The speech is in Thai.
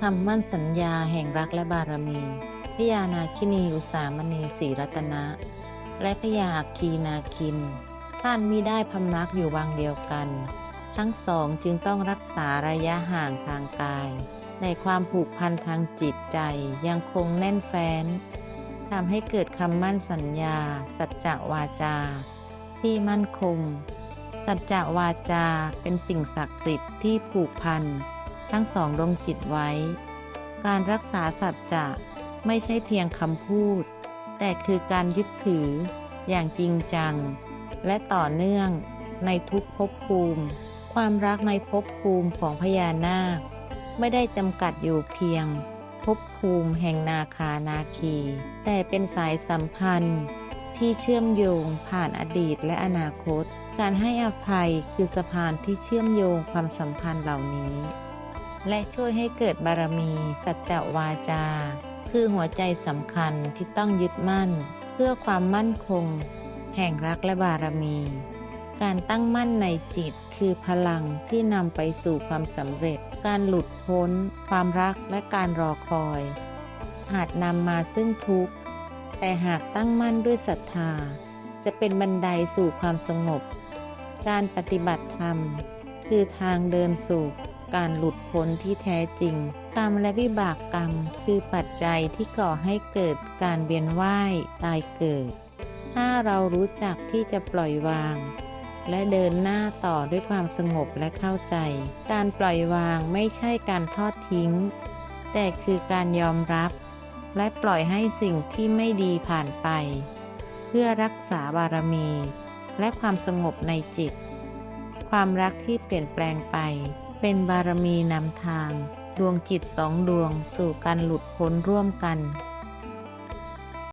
คำมั่นสัญญาแห่งรักและบารมีพญานาคินีอุสามณีศรีรัตนะ และพญาคีนาคิน ท่านมิได้พำนักอยู่วังเดียวกัน ทั้งสองจึงต้องรักษาระยะห่างทางกาย ในความผูกพันทางจิตใจยังคงแน่นแฟ้นทำให้เกิดคำมั่นสัญญา สัจจะวาจา ที่มั่นคง สัจจะวาจาเป็นสิ่งศักดิ์สิทธิ์ที่ผูกพัน ทั้งสองดวงจิตไว้ การรักษาสัจจะไม่ใช่เพียงคำพูด แต่คือการยึดถืออย่างจริงจัง และต่อเนื่องในทุกภพภูมิ ความรักในภพภูมิของพญานาค ไม่ได้จำกัดอยู่เพียงภพภูมิแห่งนาคานาคี แต่เป็นสายสัมพันธ์ที่เชื่อมโยงผ่านอดีตและอนาคต การให้อภัยคือสะพานที่เชื่อมโยงความสัมพันธ์เหล่านี้ และช่วยให้เกิดบารมี สัจจะวาจา คือหัวใจสำคัญที่ต้องยึดมั่น เพื่อความมั่นคง แห่งรักและบารมี การตั้งมั่นในจิตคือพลังที่นำไปสู่ความสำเร็จ การหลุดพ้น ความรักและการรอคอย อาจนำมาซึ่งทุกข์ แต่หากตั้งมั่นด้วยศรัทธา จะเป็นบันไดสู่ความสงบ การปฏิบัติธรรม คือทางเดินสู่ การหลุดพ้นที่แท้จริง กรรมและวิบากกรรมคือปัจจัยที่ก่อให้เกิดการเวียนว่ายตายเกิด ถ้าเรารู้จักที่จะปล่อยวาง และเดินหน้าต่อด้วยความสงบและเข้าใจ การปล่อยวางไม่ใช่การทอดทิ้ง แต่คือการยอมรับ และปล่อยให้สิ่งที่ไม่ดีผ่านไป เพื่อรักษาบารมี และความสงบในจิต ความรักที่เปลี่ยนแปลงไป เป็นบารมีนำทาง ดวงจิตสองดวงสู่การหลุดพ้นร่วมกัน